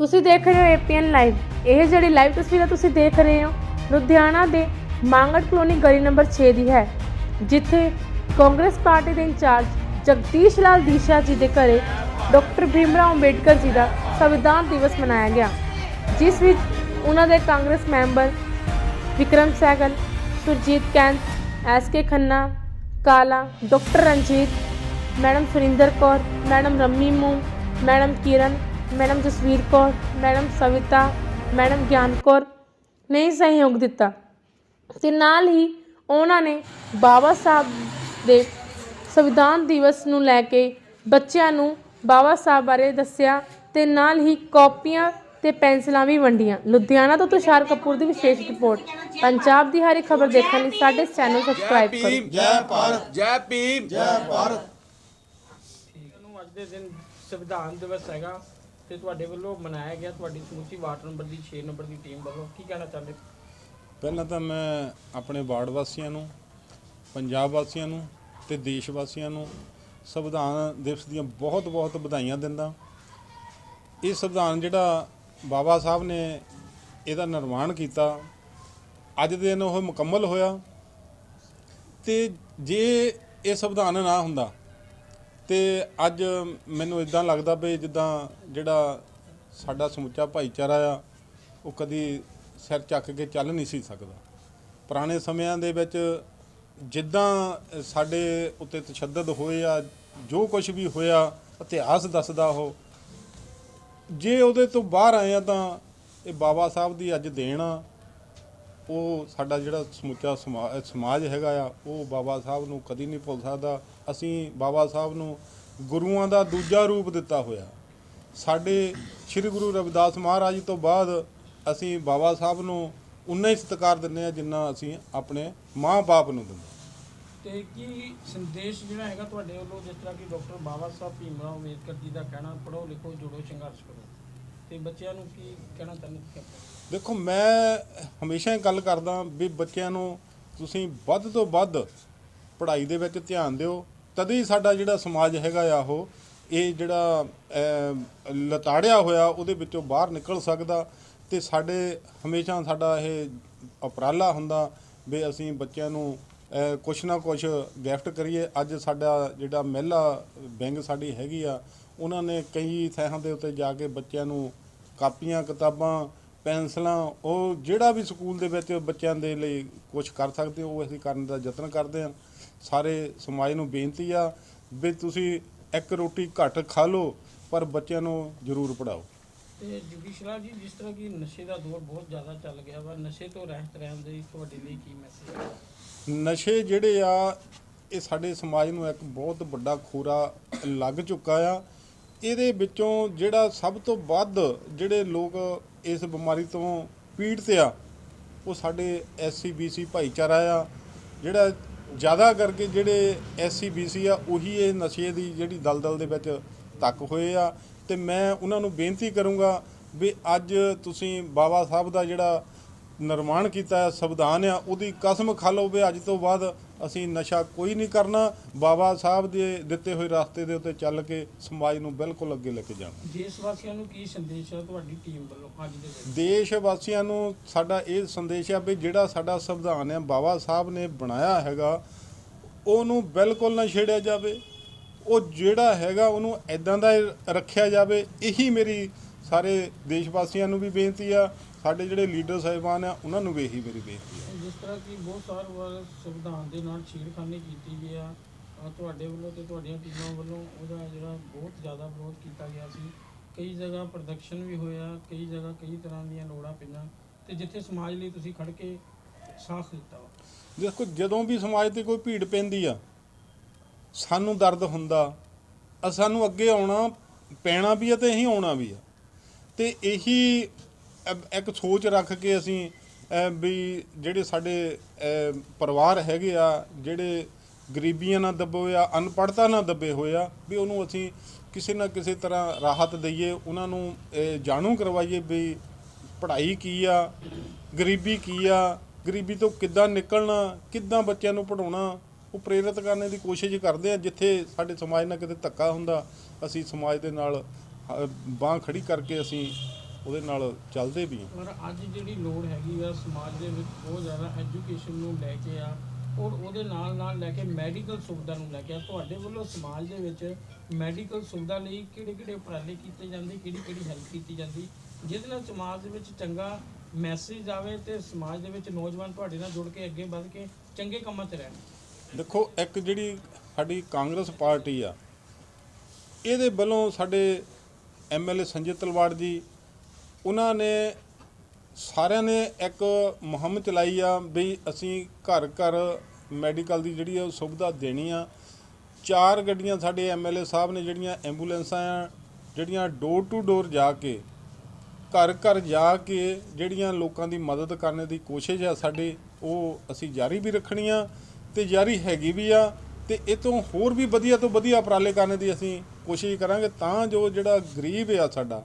ਤੁਸੀਂ ਦੇਖ ਰਹੇ ਹੋ ਏਪੀਐਨ ਲਾਈਵ ਇਹ ਜਿਹੜੀ ਲਾਈਵ ਤਸਵੀਰਾਂ ਤੁਸੀਂ ਦੇਖ ਰਹੇ ਹੋ, ਲੁਧਿਆਣਾ ਦੇ ਮੰਗੜ ਕਲੋਨੀ ਗਲੀ ਨੰਬਰ 6 ਦੀ ਹੈ, ਜਿੱਥੇ ਕਾਂਗਰਸ ਪਾਰਟੀ ਦੇ ਇੰਚਾਰਜ ਜਗਦੀਸ਼ ਲਾਲ ਦੀਸ਼ਾ ਜੀ ਦੇ ਘਰੇ ਡਾਕਟਰ ਭੀਮਰਾਓ ਅੰਬੇਡਕਰ ਜੀ ਦਾ ਸੰਵਿਧਾਨ ਦਿਵਸ ਮਨਾਇਆ ਗਿਆ, ਜਿਸ ਵਿੱਚ ਉਹਨਾਂ ਦੇ Congress member Vikram Sehgal, Surjit Kainth, S K Khanna, Kala, doctor Ranjit, madam Surinder Kaur, madam Rummy ਮੂ madam Kiran madam Jasvir Kaur madam Savita madam Gian Kaur ਨੇ ਸਹਿਯੋਗ ਦਿੱਤਾ ਤੇ ਨਾਲ ਹੀ ਉਹਨਾਂ ਨੇ ਬਾਬਾ ਸਾਹਿਬ ਦੇ ਸੰਵਿਧਾਨ ਦਿਵਸ ਨੂੰ ਲੈ ਕੇ ਬੱਚਿਆਂ ਨੂੰ ਬਾਬਾ ਸਾਹਿਬ ਬਾਰੇ ਦੱਸਿਆ ਤੇ ਨਾਲ ਹੀ ਕਾਪੀਆਂ ਤੇ ਪੈਨਸਲਾਂ ਵੀ ਵੰਡੀਆਂ। ਲੁਧਿਆਣਾ ਤੋਂ ਤੁਸ਼ਾਰ ਕਪੂਰ ਦੀ ਵਿਸ਼ੇਸ਼ ਰਿਪੋਰਟ। ਪੰਜਾਬ ਦੀ ਹਰ ਇੱਕ ਖਬਰ ਦੇਖਣ ਲਈ ਸਾਡੇ ਚੈਨਲ ਸਬਸਕ੍ਰਾਈਬ ਕਰੋ। ਜੈ ਭਾਰਤ ਜੈ ਭੀਮ। ਜੈ ਭਾਰਤ। ਨੂੰ ਅੱਜ ਦੇ ਦਿਨ ਸੰਵਿਧਾਨ ਦਿਵਸ ਹੈਗਾ। ਤੇ ਤੁਹਾਡੇ ਵੱਲੋਂ ਮਨਾਇਆ ਗਿਆ ਤੁਹਾਡੀ ਸਮੁੱਚੀ ਵਾਰਡ ਨੰਬਰ ਦੀ 6 ਨੰਬਰ ਦੀ ਟੀਮ ਵੱਲੋਂ। ਕੀ ਕਹਿਣਾ ਚਾਹੁੰਦੇ ਪਹਿਲਾਂ ਤਾਂ ਮੈਂ ਆਪਣੇ ਵਾਰਡ ਵਾਸੀਆਂ ਨੂੰ, ਪੰਜਾਬ ਵਾਸੀਆਂ ਨੂੰ ਤੇ ਦੇਸ਼ ਵਾਸੀਆਂ ਨੂੰ ਸੰਵਿਧਾਨ ਦਿਵਸ ਦੀਆਂ ਬਹੁਤ ਬਹੁਤ ਵਧਾਈਆਂ ਦਿੰਦਾ। ਇਹ ਸੰਵਿਧਾਨ ਜਿਹੜਾ ਬਾਬਾ ਸਾਹਿਬ ਨੇ ਇਹਦਾ ਨਿਰਮਾਣ ਕੀਤਾ, ਅੱਜ ਦੇ ਦਿਨ ਉਹ ਮੁਕੰਮਲ ਹੋਇਆ। ਤੇ ਜੇ ਇਹ ਸੰਵਿਧਾਨ ਨਾ ਹੁੰਦਾ ਤੇ ਅੱਜ ਮੈਨੂੰ ਇਦਾਂ ਲੱਗਦਾ ਵੀ ਜਿੱਦਾਂ ਜਿਹੜਾ ਸਾਡਾ ਸਮੁੱਚਾ ਭਾਈਚਾਰਾ ਆ, ਉਹ ਕਦੀ ਸਿਰ ਚੱਕ ਕੇ ਚੱਲ ਨਹੀਂ ਸੀ ਸਕਦਾ। ਪੁਰਾਣੇ ਸਮਿਆਂ ਦੇ ਵਿੱਚ ਜਿੱਦਾਂ ਸਾਡੇ ਉੱਤੇ ਤਸ਼ੱਦਦ ਹੋਏ ਆ, ਜੋ ਕੁਝ ਵੀ ਹੋਇਆ, ਇਤਿਹਾਸ ਦੱਸਦਾ ਉਹ। ਜੇ ਉਹਦੇ ਤੋਂ ਬਾਹਰ ਆਏ ਆ ਤਾਂ ਇਹ ਬਾਬਾ ਸਾਹਿਬ ਦੀ ਅੱਜ ਦੇਣ ਆ। ਉਹ ਸਾਡਾ ਜਿਹੜਾ ਸਮੁੱਚਾ ਸਮਾ- ਸਮਾਜ ਹੈਗਾ ਆ, ਉਹ ਬਾਬਾ ਸਾਹਿਬ ਨੂੰ ਕਦੀ ਨਹੀਂ ਭੁੱਲ ਸਕਦਾ। ਅਸੀਂ ਬਾਬਾ ਸਾਹਿਬ ਨੂੰ ਗੁਰੂਆਂ ਦਾ ਦੂਜਾ ਰੂਪ ਦਿੱਤਾ ਹੋਇਆ। ਸਾਡੇ ਸ੍ਰੀ ਗੁਰੂ ਰਵਿਦਾਸ ਮਹਾਰਾਜ ਤੋਂ ਬਾਅਦ ਅਸੀਂ ਬਾਬਾ ਸਾਹਿਬ ਨੂੰ ਉਨਾ ਹੀ ਸਤਿਕਾਰ ਦਿੰਦੇ ਆ ਜਿੰਨਾ ਅਸੀਂ ਆਪਣੇ ਮਾਂ-ਬਾਪ ਨੂੰ ਦਿੰਦੇ ਤੇ ਕੀ ਸੰਦੇਸ਼ ਜਿਹੜਾ ਹੈਗਾ ਤੁਹਾਡੇ ਵੱਲੋਂ, ਜਿਸ ਤਰ੍ਹਾਂ ਕਿ ਡਾਕਟਰ ਬਾਬਾ ਸਾਹਿਬ ਭੀਮ ਰਾਓ ਅੰਬੇਦਕਰ ਜੀ ਦਾ ਕਹਿਣਾ ਪੜੋ ਲਿਖੋ ਜੁੜੋ, ਸੰਘਰਸ਼ ਕਰੋ? ਤੇ ਬੱਚਿਆਂ ਨੂੰ ਕੀ ਕਹਿਣਾ ਚਾਹੁੰਦੇ ਦੇਖੋ ਮੈਂ ਹਮੇਸ਼ਾ ਹੀ ਗੱਲ ਕਰਦਾ ਵੀ ਬੱਚਿਆਂ ਨੂੰ ਤੁਸੀਂ ਵੱਧ ਤੋਂ ਵੱਧ ਪੜ੍ਹਾਈ ਦੇ ਵਿੱਚ ਧਿਆਨ ਦਿਓ। ਤਦ ਹੀ ਸਾਡਾ ਜਿਹੜਾ ਸਮਾਜ ਹੈਗਾ ਆ ਉਹ ਇਹ ਜਿਹੜਾ ਅਮ, ਲਤਾੜਿਆ ਹੋਇਆ ਉਹਦੇ ਵਿੱਚੋਂ ਬਾਹਰ ਨਿਕਲ ਸਕਦਾ ਤੇ ਸਾਡੇ ਹਮੇਸ਼ਾ ਸਾਡਾ ਇਹ ਉਪਰਾਲਾ ਹੁੰਦਾ ਵੀ ਅਸੀਂ ਬੱਚਿਆਂ ਨੂੰ ਅ, ਕੁਛ ਨਾ ਕੁਛ ਗਿਫਟ ਕਰੀਏ। ਅੱਜ ਸਾਡਾ ਜਿਹੜਾ ਮਹਿਲਾ ਬੈਂਕ ਸਾਡੀ ਹੈਗੀ ਆ ਉਹਨਾਂ ਨੇ ਕਈ ਥਾਂ ਦੇ ਉੱਤੇ ਜਾ ਕੇ ਬੱਚਿਆਂ ਨੂੰ ਕਾਪੀਆਂ ਕਿਤਾਬਾਂ ਪੈਨਸਲਾਂ ਉਹ ਜਿਹੜਾ ਵੀ ਸਕੂਲ ਦੇ ਵਿੱਚ ਬੱਚਿਆਂ ਦੇ ਲਈ ਕੁਝ ਕਰ ਸਕਦੇ ਹੋ ਉਹ ਅਸੀਂ ਕਰਨ ਦਾ ਯਤਨ ਕਰਦੇ ਹਾਂ ਸਾਰੇ ਸਮਾਜ ਨੂੰ ਬੇਨਤੀ ਆ ਵੀ ਤੁਸੀਂ ਇੱਕ ਰੋਟੀ ਘੱਟ ਖਾ ਲਓ ਪਰ ਬੱਚਿਆਂ ਨੂੰ ਜ਼ਰੂਰ ਪੜਾਓ ਤੇ ਜੁਡੀਸ਼ਲਾ ਜੀ ਜਿਸ ਤਰ੍ਹਾਂ ਕਿ ਨਸ਼ੇ ਦਾ ਦੌਰ ਬਹੁਤ ਜ਼ਿਆਦਾ ਚੱਲ ਗਿਆ ਵਾ ਨਸ਼ੇ ਤੋਂ ਰਹਿਤ ਰਹਿਣ ਦੇ ਤੁਹਾਡੇ ਲਈ ਕੀ ਮੈਸੇਜ ਹੈ ਨਸ਼ੇ ਜਿਹੜੇ ਆ ਇਹ ਸਾਡੇ ਸਮਾਜ ਨੂੰ ਇੱਕ ਬਹੁਤ ਵੱਡਾ ਖੋਰਾ ਲੱਗ ਚੁੱਕਾ ਆ। ਇਹਦੇ ਵਿੱਚੋਂ ਜਿਹੜਾ ਸਭ ਤੋਂ ਵੱਧ ਜਿਹੜੇ ਲੋਕ ਇਸ ਬਿਮਾਰੀ ਤੋਂ ਪੀੜਤ ਆ, ਉਹ ਸਾਡੇ ਐਸਸੀ ਬੀਸੀ ਭਾਈਚਾਰਾ ਆ। ਜਿਹੜਾ ਜ਼ਿਆਦਾ ਕਰਕੇ ਜਿਹੜੇ ਐਸਸੀ ਬੀਸੀ ਆ, ਉਹੀ ਇਹ ਨਸ਼ੇ ਦੀ ਜਿਹੜੀ ਦਲਦਲ ਦੇ ਵਿੱਚ ਤੱਕ ਹੋਏ ਆ। ਤੇ ਮੈਂ ਉਹਨਾਂ ਨੂੰ ਬੇਨਤੀ ਕਰੂੰਗਾ ਵੀ ਅੱਜ ਤੁਸੀਂ ਬਾਬਾ ਸਾਹਿਬ ਦਾ ਜਿਹੜਾ ਨਿਰਮਾਣ ਕੀਤਾ ਹੈ ਸੰਵਿਧਾਨ ਆ ਉਹਦੀ ਕਸਮ ਖਾ ਲਓ ਵੀ ਅੱਜ ਤੋਂ ਬਾਅਦ ਅਸੀਂ ਨਸ਼ਾ ਕੋਈ ਨਹੀਂ ਕਰਨਾ। ਬਾਬਾ ਸਾਹਿਬ ਦੇ ਦਿੱਤੇ ਹੋਏ ਰਸਤੇ ਦੇ ਉੱਤੇ ਚੱਲ ਕੇ ਸਮਾਜ ਨੂੰ ਬਿਲਕੁਲ ਅੱਗੇ ਲੈ ਕੇ ਜਾਣਾ। ਦੇਸ਼ ਵਾਸੀਆਂ ਨੂੰ ਕੀ ਸੰਦੇਸ਼ ਹੈ ਤੁਹਾਡੀ ਟੀਮ ਵੱਲੋਂ ਅੱਜ ਦੇ ਦੇਸ਼ ਵਾਸੀਆਂ ਨੂੰ ਸਾਡਾ ਇਹ ਸੰਦੇਸ਼ ਆ ਵੀ ਜਿਹੜਾ ਸਾਡਾ ਸੰਵਿਧਾਨ ਹੈ ਬਾਬਾ ਸਾਹਿਬ ਨੇ ਬਣਾਇਆ ਹੈਗਾ ਉਹਨੂੰ ਬਿਲਕੁਲ ਨਾ ਛੇੜਿਆ ਜਾਵੇ। ਉਹ ਜਿਹੜਾ ਹੈਗਾ ਉਹਨੂੰ ਐਦਾਂ ਦਾ ਰੱਖਿਆ ਜਾਵੇ ਇਹੀ ਮੇਰੀ ਸਾਰੇ ਦੇਸ਼ ਵਾਸੀਆਂ ਨੂੰ ਵੀ ਬੇਨਤੀ ਆ। ਸਾਡੇ ਜਿਹੜੇ ਲੀਡਰ ਸਾਹਿਬਾਨ ਆ ਉਹਨਾਂ ਨੂੰ ਵੀ ਇਹੀ ਮੇਰੀ ਬੇਨਤੀ ਆ। ਜਿਸ ਤਰ੍ਹਾਂ ਕਿ ਬਹੁਤ ਸਾਰ ਵਾਰ ਸੰਵਿਧਾਨ ਦੇ ਨਾਲ ਛੇੜਖਾਨੀ ਕੀਤੀ ਗਈ ਆ ਅਹ ਤੁਹਾਡੇ ਵੱਲੋਂ ਤੇ ਤੁਹਾਡੀਆਂ ਟੀਮਾਂ ਵੱਲੋਂ ਉਹਦਾ ਜਿਹੜਾ ਬਹੁਤ ਜ਼ਿਆਦਾ ਵਿਰੋਧ ਕੀਤਾ ਗਿਆ ਸੀ। ਕਈ ਜਗ੍ਹਾ ਪ੍ਰਦਰਸ਼ਨ ਵੀ ਹੋਇਆ ਕਈ ਜਗ੍ਹਾ ਕਈ ਤਰ੍ਹਾਂ ਦੀਆਂ ਲੋੜਾਂ ਪਈਆਂ ਤੇ ਜਿੱਥੇ ਸਮਾਜ ਲਈ ਤੁਸੀਂ ਖੜ ਕੇ ਸਾਥ ਦਿੱਤਾ ਵਾ। ਦੇਖੋ ਜਦੋਂ ਵੀ ਸਮਾਜ ਤੇ ਕੋਈ ਭੀੜ ਪੈਂਦੀ ਆ ਸਾਨੂੰ ਦਰਦ ਹੁੰਦਾ ਅ ਸਾਨੂੰ ਅੱਗੇ ਆਉਣਾ ਪੈਣਾ ਵੀ ਆ ਤੇ ਅਸੀਂ ਆਉਣਾ ਵੀ ਆ। ਤੇ ਇਹੀ ਇੱਕ ਸੋਚ ਰੱਖ ਕੇ ਅਸੀਂ ਵੀ ਜਿਹੜੇ ਸਾਡੇ ਪਰਿਵਾਰ ਹੈਗੇ ਆ, ਜਿਹੜੇ ਗਰੀਬੀਆਂ ਨਾਲ ਦੱਬੇ ਹੋਏ ਆ, ਅਨਪੜ੍ਹਤਾ ਨਾਲ ਦੱਬੇ ਹੋਏ ਆ, ਵੀ ਉਹਨੂੰ ਅਸੀਂ ਕਿਸੇ ਨਾ ਕਿਸੇ ਤਰ੍ਹਾਂ ਰਾਹਤ ਦਈਏ, ਉਹਨਾਂ ਨੂੰ ਜਾਣੂ ਕਰਵਾਈਏ ਵੀ ਪੜ੍ਹਾਈ ਕੀ ਆ, ਗਰੀਬੀ ਕੀ ਆ, ਗਰੀਬੀ ਤੋਂ ਕਿੱਦਾਂ ਨਿਕਲਣਾ, ਕਿੱਦਾਂ ਬੱਚਿਆਂ ਨੂੰ ਪੜਾਉਣਾ ਉਹ ਪ੍ਰੇਰਿਤ ਕਰਨ ਦੀ ਕੋਸ਼ਿਸ਼ ਕਰਦੇ ਆ, ਜਿੱਥੇ ਸਾਡੇ ਸਮਾਜ ਨਾਲ ਕਿਤੇ ਧੱਕਾ ਹੁੰਦਾ, ਅਸੀਂ ਸਮਾਜ ਦੇ ਨਾਲ ਬਾਹ ਖੜੀ ਕਰਕੇ ਅਸੀਂ ਉਹਦੇ ਨਾਲ ਚੱਲਦੇ ਵੀ ਹਾਂ ਪਰ ਅੱਜ ਜਿਹੜੀ ਲੋੜ ਹੈਗੀ ਆ ਸਮਾਜ ਦੇ ਵਿੱਚ ਬਹੁਤ ਜ਼ਿਆਦਾ ਐਜੂਕੇਸ਼ਨ ਨੂੰ ਲੈ ਕੇ ਆ ਔਰ ਉਹਦੇ ਨਾਲ ਨਾਲ ਲੈ ਕੇ ਮੈਡੀਕਲ ਸੁਵਿਧਾ ਨੂੰ ਲੈ ਕੇ ਆ। ਤੁਹਾਡੇ ਵੱਲੋਂ ਸਮਾਜ ਦੇ ਵਿੱਚ ਮੈਡੀਕਲ ਸੁਵਿਧਾ ਲਈ ਕਿਹੜੇ ਕਿਹੜੇ ਉਪਰਾਲੇ ਕੀਤੇ ਜਾਂਦੇ ਕਿਹੜੀ ਕਿਹੜੀ ਹੈਲਪ ਕੀਤੀ ਜਾਂਦੀ? ਜਿਹਦੇ ਨਾਲ ਸਮਾਜ ਦੇ ਵਿੱਚ ਚੰਗਾ ਮੈਸੇਜ ਆਵੇ ਤੇ ਸਮਾਜ ਦੇ ਵਿੱਚ ਨੌਜਵਾਨ ਤੁਹਾਡੇ ਨਾਲ ਜੁੜ ਕੇ ਅੱਗੇ ਵੱਧ ਕੇ ਚੰਗੇ ਕੰਮਾਂ 'ਚ ਰਹਿਣ। ਦੇਖੋ ਇੱਕ ਜਿਹੜੀ ਸਾਡੀ ਕਾਂਗਰਸ ਪਾਰਟੀ ਆ ਇਹਦੇ ਵੱਲੋਂ ਸਾਡੇ ਐਮਐਲਏ ਸੰਜੇ ਤਲਵਾੜ ਜੀ ਉਹਨਾਂ ਨੇ ਸਾਰਿਆਂ ਨੇ ਇੱਕ ਮੁਹਿੰਮ ਚਲਾਈ ਆ ਵੀ ਅਸੀਂ ਘਰ ਘਰ ਮੈਡੀਕਲ ਦੀ ਜਿਹੜੀ ਆ ਉਹ ਸੁਵਿਧਾ ਦੇਣੀ ਆ। ਚਾਰ ਗੱਡੀਆਂ ਸਾਡੇ ਐਮਐਲਏ ਸਾਹਿਬ ਨੇ ਜਿਹੜੀਆਂ ਐਂਬੂਲੈਂਸਾਂ ਆ, ਜਿਹੜੀਆਂ ਡੋਰ ਟੂ ਡੋਰ ਜਾ ਕੇ, ਘਰ ਘਰ ਜਾ ਕੇ ਜਿਹੜੀਆਂ ਲੋਕਾਂ ਦੀ ਮਦਦ ਕਰਨ ਦੀ ਕੋਸ਼ਿਸ਼ ਆ ਸਾਡੇ, ਉਹ ਅਸੀਂ ਜਾਰੀ ਵੀ ਰੱਖਣੀ ਆ ਤੇ ਜਾਰੀ ਹੈਗੀ ਵੀ ਆ ਤੇ ਇਹ ਤੋਂ ਹੋਰ ਵੀ ਵਧੀਆ ਤੋਂ ਵਧੀਆ ਉਪਰਾਲੇ ਕਰਨ ਦੀ ਅਸੀਂ ਕੋਸ਼ਿਸ਼ ਕਰਾਂਗੇ ਤਾਂ ਜੋ ਜਿਹੜਾ ਗਰੀਬ ਆ ਸਾਡਾ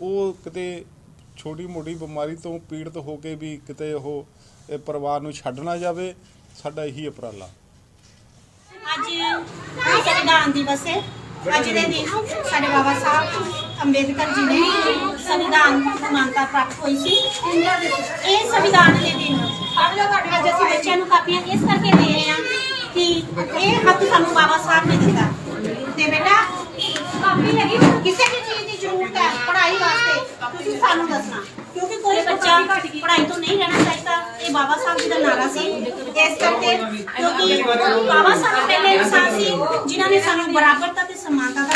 ਉਹ ਕਿਤੇ ਛੋਟੀ ਮੋਟੀ ਬਿਮਾਰੀ ਤੋਂ ਪੀੜਤ ਹੋ ਕੇ ਵੀ ਕਿਤੇ ਉਹ, ਇਹ ਪਰਿਵਾਰ ਨੂੰ ਛੱਡ ਨਾ ਜਾਵੇ, ਸਾਡਾ ਇਹੀ ਉਪਰਾਲਾ। ਅੱਜ ਸੰਵਿਧਾਨ ਦਿਵਸ ਹੈ। ਅੱਜ ਦੇ ਦਿਨ ਸਾਡੇ ਬਾਬਾ ਸਾਹਿਬ ਅੰਬੇਦਕਰ ਜੀ ਨੇ ਸੰਵਿਧਾਨ ਮਾਨਤਾ ਪ੍ਰਾਪਤ ਹੋਈ ਸੀ। ਇਹ ਸੰਵਿਧਾਨ ਦੇ ਦਿਨ ਅੱਜ ਅਸੀਂ ਬੱਚਿਆਂ ਨੂੰ ਕਾਪੀਆਂ ਇਸ ਕਰਕੇ ਦੇ ਰਹੇ ਹਾਂ ਕਿ ਇਹ ਹੱਕ ਸਾਨੂੰ ਬਾਬਾ ਸਾਹਿਬ ਨੇ ਦਿੱਤਾ। ਤੇ ਬੇਟਾ, ਕਾਪੀ ਹੈਗੀ? ਕਿਸੇ ਵੀ ਜ਼ਰੂਰਤ ਹੈ ਪੜ੍ਹਾਈ ਵਾਸਤੇ। ਤੁਸੀਂ ਸਾਨੂੰ ਦੱਸਣਾ। ਕਿਉਂਕਿ ਕੋਈ ਬੱਚਾ ਪੜ੍ਹਾਈ ਤੋਂ ਨਹੀਂ ਰਹਿਣਾ ਚਾਹੀਦਾ। ਇਹ ਬਾਬਾ ਸਾਹਿਬ ਜੀ ਦਾ ਨਾਰਾ ਸੀ। ਇਸ ਕਰਕੇ ਕਿਉਂਕਿ ਬਾਬਾ ਸਾਹਿਬ ਪਹਿਲੇ ਇਨਸਾਨ ਸੀ ਜਿਨ੍ਹਾਂ ਨੇ ਸਾਨੂੰ ਬਰਾਬਰਤਾ ਤੇ ਸਮਾਨਤਾ ਦਾ